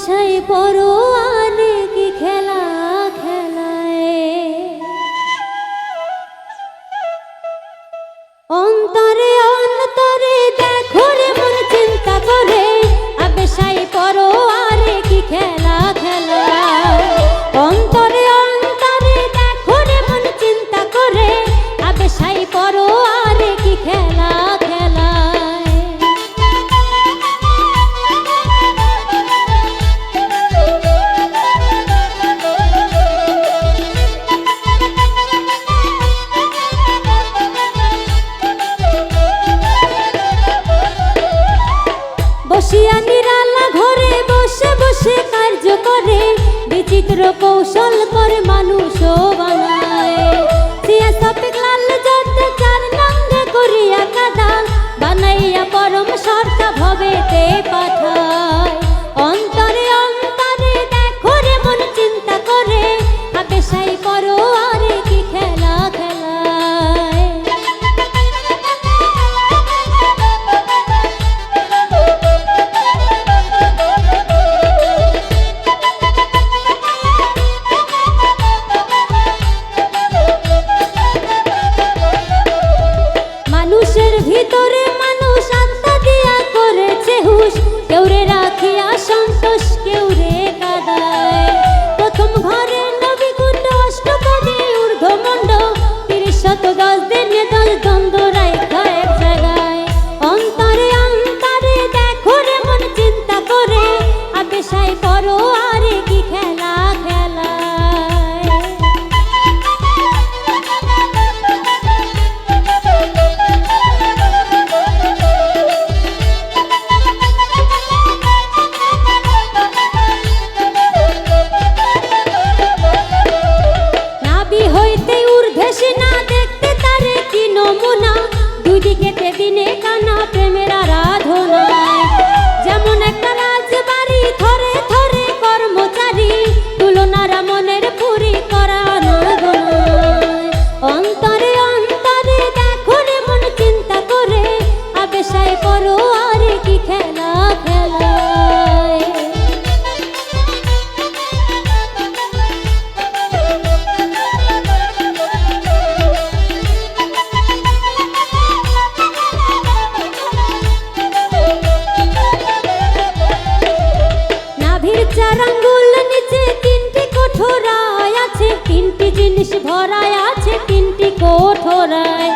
নেশায় পরোয়া বিচিত্র কৌশল করে মানুষ বানায়। করিয়া কাদাল বানাইয়া পরম সরতা ভবে পাঠায় torre. ভরায় আছে তিনটি কোঠরায়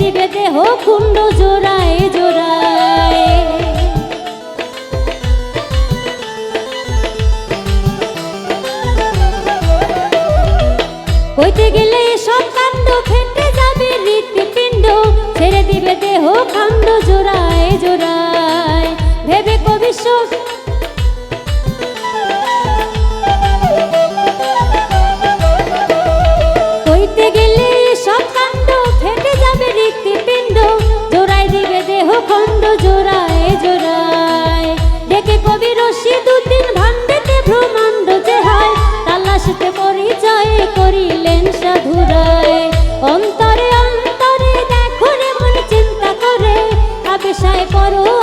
দিবে দেহ কুণ্ড জোড়ায় জোড়ায়। হইতে গেলে সব কাণ্ড ফেটে যাবে হৃৎপিণ্ড ছেড়ে দিবে দেহ কাণ্ড জোড়ায় জোড়ায়। খণ্ড জোড়ায় জোড়ায়। ডেকে কবি রশিদ উদ্দিন ভান্ডেতে ভ্রমাণ্ড যে হয়, তালাশতে পরিচয় করিলেন সাধুরায়। অন্তরে অন্তরে দেখো রে মন চিন্তা করে, আবেশায় পরো